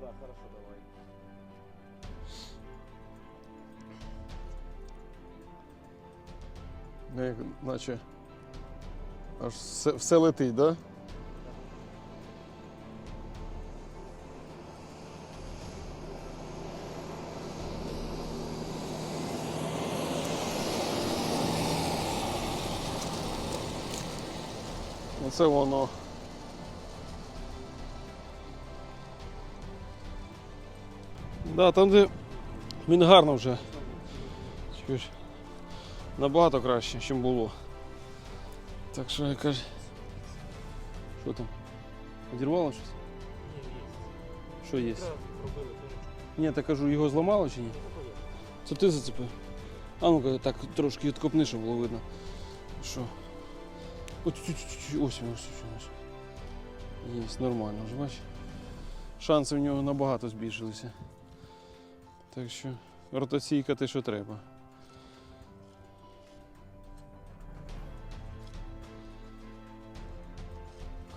да, хорошо, давай. Ну, як наче аж все, все летить, да? Оце воно. Да, там, де він гарно вже. Чуєш? Набагато краще, ніж було. Так що я кажу. Що там? Одірвало щось? Що є? Ні, так кажу, його зламало чи ні? Це ти зацепив? А ну-ка так трошки відкопни, щоб було видно. Що? Ось, ось, ось, ось. Є, нормально, вже бачиш? Шанси в нього набагато збільшилися. Так що ротаційка те, що треба.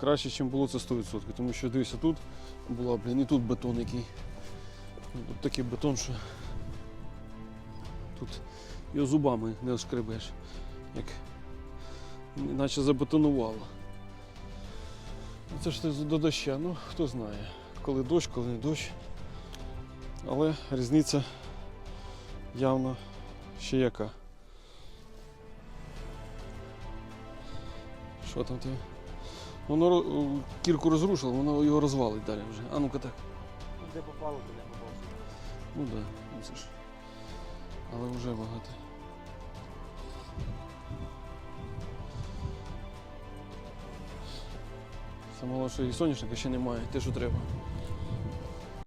Краще, ніж було це 100%. Тому що дивися, тут була, блін, і тут бетон який. Тут такий бетон, що тут його зубами не шкребеш, як наче забетонувало. Ну, Це ж до доща, ну хто знає, коли дощ, коли не дощ. Але різниця явно ще яка. Що там тебе? Воно кірку розрушило, воно його розвалить далі вже. А ну-ка так. Де попало, то не попало. Ну так, да, ну це ж. Але вже багато. Самого, що і соняшника ще немає, те, що треба.